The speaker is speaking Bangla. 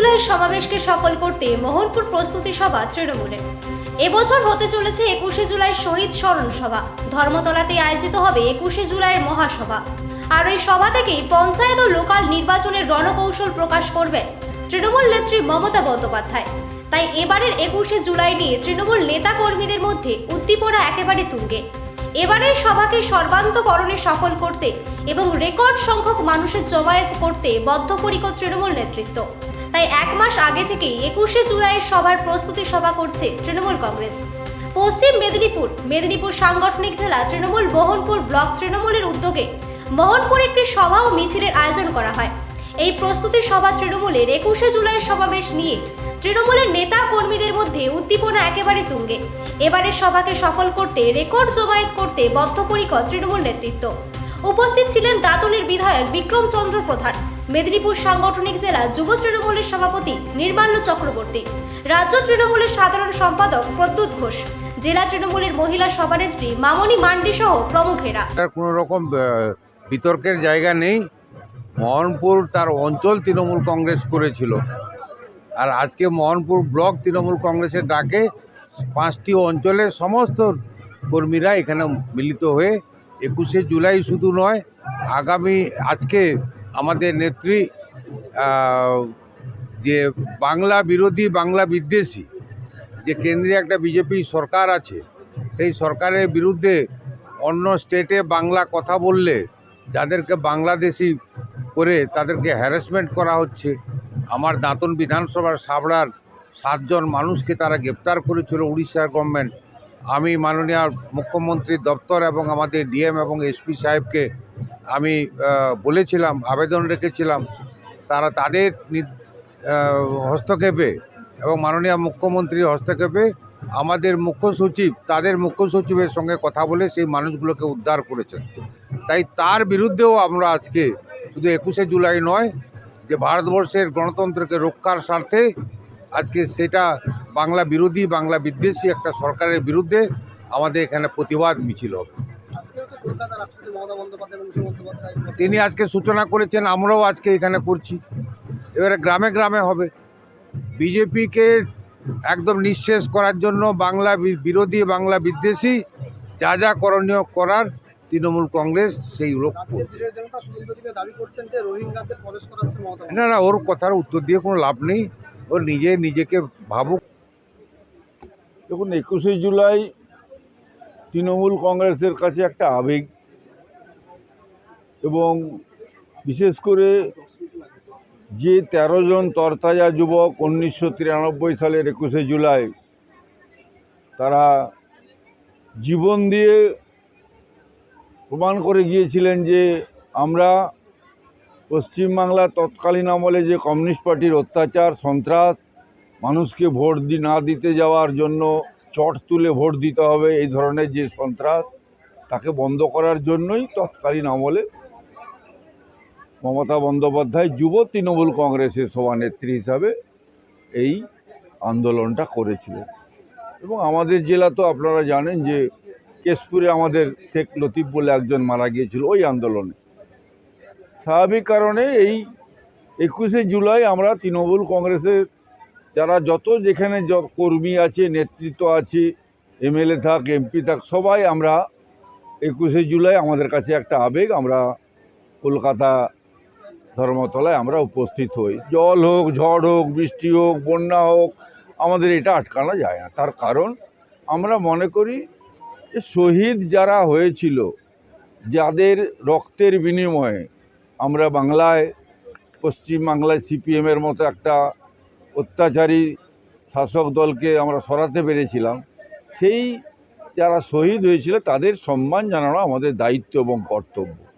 জুলাই সমাবেশকে সফল করতে মোহনপুর প্রস্তুতি সভা তৃণমূলের। এবছর হতে চলেছে একুশে জুলাই শহীদ স্মরণ সভা। ধর্মতলাতে আয়োজিত হবে একুশে জুলাইয়ের মহাসভা। আর ওই সভা থেকেই পঞ্চায়েত ও লোকাল নির্বাচনের রণকৌশল প্রকাশ করবেন তৃণমূল নেত্রী মমতা বন্দ্যোপাধ্যায়। তাই এবারের একুশে জুলাই নিয়ে তৃণমূল নেতা কর্মীদের মধ্যে উদ্দীপনা একেবারে তুঙ্গে। এবারের সভাকে সর্বান্তকরণে সফল করতে এবং রেকর্ড সংখ্যক মানুষের জমায়েত করতে বদ্ধপরিকর তৃণমূল নেতৃত্ব। তাই এক মাস আগে থেকেই একুশে জুলাইয়ের সভার প্রস্তুতি সভা করছে তৃণমূল কংগ্রেস। পশ্চিম মেদিনীপুর মেদিনীপুর সাংগঠনিক জেলা তৃণমূল মোহনপুর ব্লক তৃণমূলের উদ্যোগে মোহনপুর একটি সভা ও মিছিলের আয়োজন করা হয়। এই প্রস্তুতি সভা তৃণমূলের একুশে জুলাইয়ের সমাবেশ নিয়ে তৃণমূলের নেতা কর্মীদের মধ্যে উদ্দীপনা একেবারে তুঙ্গে। এবারের সভাকে সফল করতে রেকর্ড জমায়েত করতে বদ্ধপরিকর তৃণমূল নেতৃত্ব। উপস্থিত ছিলেন দাতনের বিধায়ক বিক্রম চন্দ্র প্রধান। মেদিনীপুর সাংগঠনিক জেলা যুব তৃণমূলের সভাপতি নির্মাল্য চক্রবর্তী, রাজ্য তৃণমূলের সাধারণ সম্পাদক প্রদ্যুৎ ঘোষ, জেলা তৃণমূলের মহিলা সভানেত্রী মামনি মান্ডি সহ প্রমুখেরা। কোনো রকম বিতর্কের জায়গা নেই। মোহনপুর তার অঞ্চল তৃণমূল কংগ্রেস করেছিল। আর আজকে মোহনপুর ব্লক তৃণমূল কংগ্রেসের ডাকে পাঁচটি অঞ্চলের সমস্ত কর্মীরা এখানে মিলিত হয়ে একুশে জুলাই শুধু নয়, আগামী আজকে আমাদের নেত্রী যে বাংলা বিরোধী, বাংলা বিদ্বেষী, যে কেন্দ্রে একটা বিজেপি সরকার আছে, সেই সরকারের বিরুদ্ধে অন্য স্টেটে বাংলা কথা বললে যাদেরকে বাংলাদেশি করে তাদেরকে হ্যারাসমেন্ট করা হচ্ছে, আমার দাঁতন বিধানসভার সাবড়ার সাতজন মানুষকে তারা গ্রেপ্তার করেছিল উড়িষ্যার গভর্নমেন্ট আমি মাননীয় মুখ্যমন্ত্রীর দপ্তর এবং আমাদের ডিএম এবং এসপি সাহেবকে আমি বলেছিলাম, আবেদন রেখেছিলাম, তারা তাদের হস্তক্ষেপে এবং মাননীয় মুখ্যমন্ত্রীর হস্তক্ষেপে আমাদের মুখ্য সচিব, তাদের মুখ্য সচিবের সঙ্গে কথা বলে সেই মানুষগুলোকে উদ্ধার করেছেন। তাই তার বিরুদ্ধেও আমরা আজকে শুধু একুশে জুলাই নয়, যে ভারতবর্ষের গণতন্ত্রকে রক্ষার স্বার্থে আজকে সেটা বাংলা বিরোধী, বাংলা বিদ্বেষী একটা সরকারের বিরুদ্ধে আমাদের এখানে প্রতিবাদ মিছিল হবে। তিনি আজকে সূচনা করেছেন আমরাও আজকে এখানে করছি। এবারে গ্রামে গ্রামে হবে। বিজেপিকে একদম নিঃশেষ করার জন্য বাংলা বিরোধী বাংলা বিদ্বেষী যা যা করণীয় করার তৃণমূল কংগ্রেস সেই লোক রাজ্যের বিরোধী জনতা সুনীল দিনে দাবি করছেন যে রোহিঙ্গাদের প্রবেশ করাচ্ছে মমতা না না ওর কথার উত্তর দিয়ে কোনো লাভ নেই। ও নিজে নিজেকে ভাবুক। দেখুন একুশে জুলাই তৃণমূল কংগ্রেসের কাছে একটা আবেগ এবং বিশেষ করে যে তেরো জন তরতাজা যুবক উনিশশো তিরানব্বই সালের একুশে জুলাই তারা জীবন দিয়ে প্রমাণ করে গিয়েছিলেন যে আমরা পশ্চিমবাংলা তৎকালীন আমলে যে কমিউনিস্ট পার্টির অত্যাচার, সন্ত্রাস, মানুষকে ভোট না দিতে যাওয়ার জন্য চট তুলে ভোট দিতে হবে, এই ধরনের যে সন্ত্রাস, তাকে বন্ধ করার জন্যই তৎকালীন আমলে মমতা বন্দ্যোপাধ্যায় যুব তৃণমূল কংগ্রেসের সভানেত্রী হিসাবে এই আন্দোলনটা করেছিলেন। এবং আমাদের জেলা তো আপনারা জানেন যে কেশপুরে আমাদের শেখ লতিফ বলে একজন মারা গিয়েছিল ওই আন্দোলনে। স্বাভাবিক কারণে এই একুশে জুলাই আমরা তৃণমূল কংগ্রেসের যারা যত যেখানে কর্মী আছে, নেতৃত্ব আছে এমএলএ থাক এমপি থাক, সবাই আমরা একুশে জুলাই আমাদের কাছে একটা আবেগ, আমরা কলকাতা ধর্মতলায় আমরা উপস্থিত হই। জল হোক, ঝড় হোক, বৃষ্টি হোক, বন্যা হোক, আমাদের এটা আটকানো যায় না। তার কারণ আমরা মনে করি যে শহীদ যারা হয়েছিল, যাদের রক্তের বিনিময়ে আমরা বাংলায়, পশ্চিমবাংলায় সিপিএমের মতো একটা অত্যাচারী শাসক দলকে আমরা সরাতে পেরেছিলাম, সেই যারা শহীদ হয়েছিল তাদের সম্মান জানানো আমাদের দায়িত্ব এবং কর্তব্য।